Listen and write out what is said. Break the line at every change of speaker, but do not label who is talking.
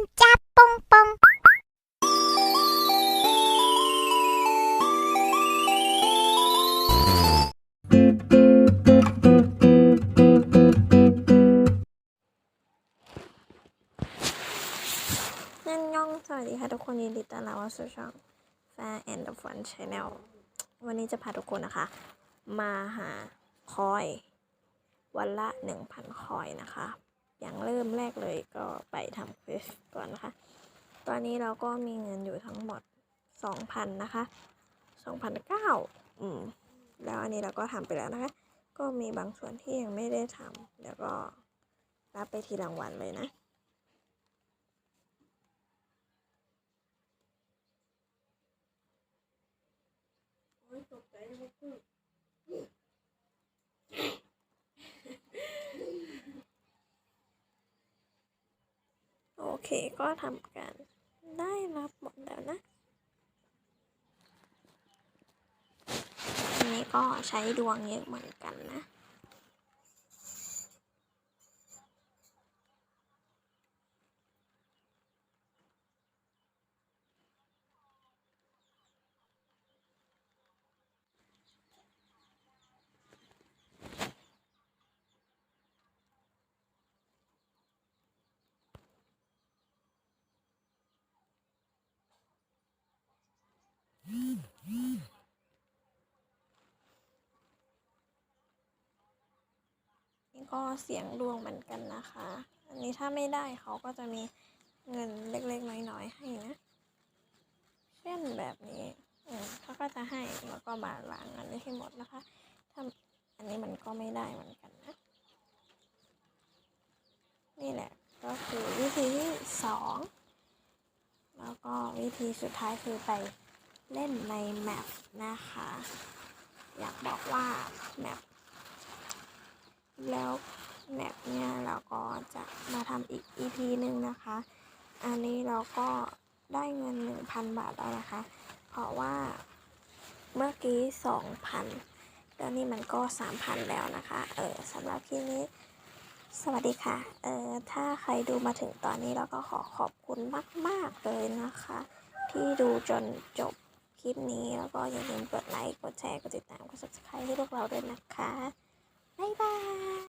นจับป
งปงนั่นยองสวัสดีค่ะทุกคนยินดีต้อนรับสู่ช่อง Fair and the Fun Channel วันนี้จะพาทุกคนนะคะ มาหาคอย วันละหนึ่งพันคอยนะคะ อย่างเริ่มแรกเลยก็ไปทำเควสก่อนนะคะ ตอนนี้เราก็มีเงินอยู่ทั้งหมด 2,000 นะคะ2,009อืม แล้วอันนี้เราก็ทำไปแล้วนะคะ ก็มีบางส่วนที่ยังไม่ได้ทำแล้วก็รับไปทีรางวัลเลยนะโอเเคก็ทำการได้รับหมดแล้วนะอันนี้ก็ใช้ดวงเยอะเหมือนกันนะ นี่ ก็เสียงดวงเหมือนกันนะคะ อันนี้ถ้าไม่ได้เขาก็จะมีเงินเล็กๆน้อยๆให้นะ เช่นแบบนี้เขาก็จะให้แล้วก็มาล้างเงินได้ให้หมดนะคะถ้าอันนี้มันก็ไม่ได้เหมือนกันนะ นี่แหละก็คือวิธีที่สองแล้วก็วิธีสุดท้ายคือไปเล่นในแมปนะคะ อยากบอกว่าแมป แล้วแมปเนี่ยเราก็จะมาทำอีก EP หนึ่งนะคะ อันนี้เราก็ได้เงิน 1,000 บาทแล้วนะคะ เพราะว่าเมื่อกี้ 2,000แล้วนี่มันก็ 3,000 แล้วนะคะ เออสำหรับที่นี้ สวัสดีค่ะ เออถ้าใครดูมาถึงตอนนี้เราก็ขอขอบคุณมาก ๆ เลยนะคะ ที่ดูจนจบคลิปนี้แล้วก็อย่าลืมกดไลค์ กดแชร์ กดติดตาม กด subscribe ให้พวกเราด้วยนะคะ บ๊ายบาย